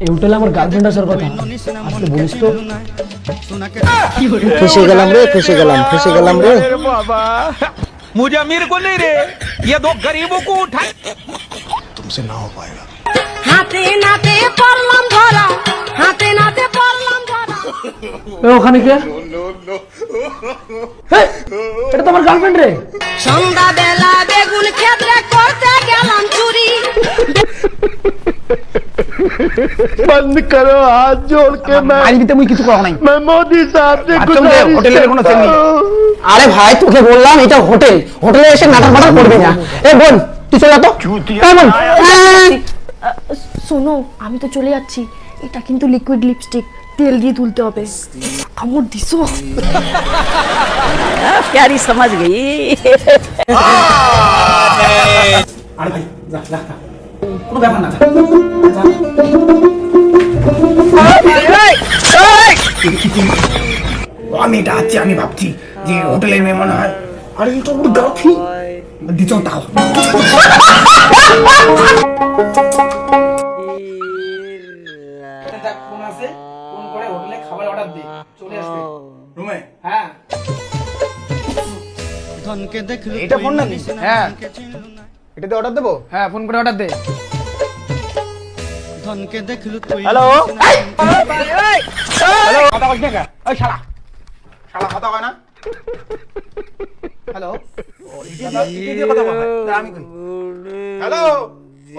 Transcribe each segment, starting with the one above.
এই হোটেলে আমার গার্লফ্রেন্ড আসার কথা আসলে বলিস তো ফেসে গেলাম রে ফেসে গেলাম ফেসে গেলাম রে अरे बाबा मुझे अमीर को नहीं रे ये दो गरीबों को उठा হাতে নাতে পড়লাম ধরা হাতে নাতে পড়লাম ধরা এ, ওখানে কে এই, এটা তো আমার গার্লফ্রেন্ড রে সন্ধ্যা বেলা বেগুন ক্ষেত্রে बंद करो हाथ जोड़ के मैं আজ ভিতরে মুই কিছু করা নাই मैं मोदी साहब से আচ্ছা, ওদের गुजारिश হোটেলের কোনো करता চেন নেই। हूं। আরে ভাই তোকে বললাম এটা হোটেল হোটেলে এসে নাটক ফাটক করবি না এ বোন তুই চলে যা তো এ বোন শোনো আমি তো চলে যাচ্ছি এটা কিন্তু লিকুইড লিপস্টিক তেল দিয়ে তুলতে হবে কামড় দিছো प्यारी समझ गई আরে ভাই যা যা যা। কোনো ব্যাপার না আমি এটা আছি আমি ভাবছি যে হোটেলের মেয়ে মনে হয়। আরে এটা ওর গার্লফ্রেন্ড দিচ্ছ তাও। ফোন আছে ফোন করে হোটেলে খাবার অর্ডার দে চলে আসবে। রুমে? হ্যাঁ। এটা ফোন নাকি? হ্যাঁ। এটাতে অর্ডার দেবো? হ্যাঁ ফোন করে অর্ডার দে। হ্যালো? হ্যালো কথা বলছি না ওই শালা! শালা কথা হয় না? হ্যালো হ্যালো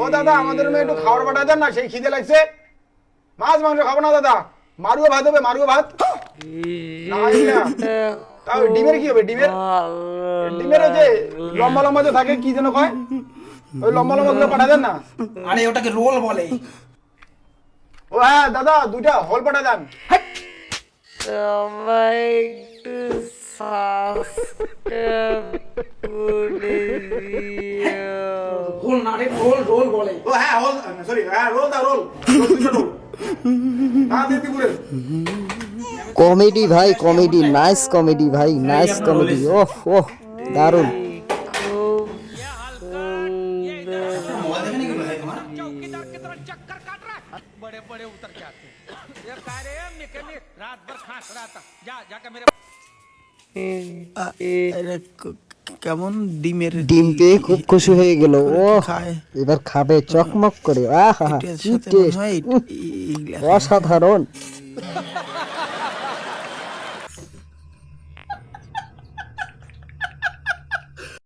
ও দাদা আমাদের মেয়ে একটু খাবার পাঠা দেন না সেই খিদে লাগছে। মাছ মাংস খাব না দাদা। মারুয়া ভাত হবে মারুয়া ভাত। তাও ডিমের কি হবে ডিমের? ডিমের যে লম্বা লম্বা যে থাকে কি যেন কয়? ওই লম্বা লম্বা গুলো পাঠা দেন না। আরে ওটাকে রোল বলে। ও হ্যাঁ দাদা দুইটা হল পাঠা দেন। রোল না রে রোল রোল বলে ও হ্যাঁ হল সরি হ্যাঁ রোল দা রোল রোল দুইটা রোল হ্যাঁ দিদি পুরে কমেডি ভাই কমেডি নাইস কমেডি ভাই নাইস কমেডি ওহ ওহ দারুণ चौकीदार की तरह चक्कर काट रहा है बड़े बड़े उतर के आते हैं ये कह रहे हैं मैकेनिक रात भर खांस रहा था जा जाकर मेरे কেমন ডিমের ডিম পেয়ে খুব খুশি হয়ে গেল ও খায়। এবার খাবে চকমক করে আহা এটার কি সাথে মনে টেস্ট হয় এই- এই- এই- অসাধারণ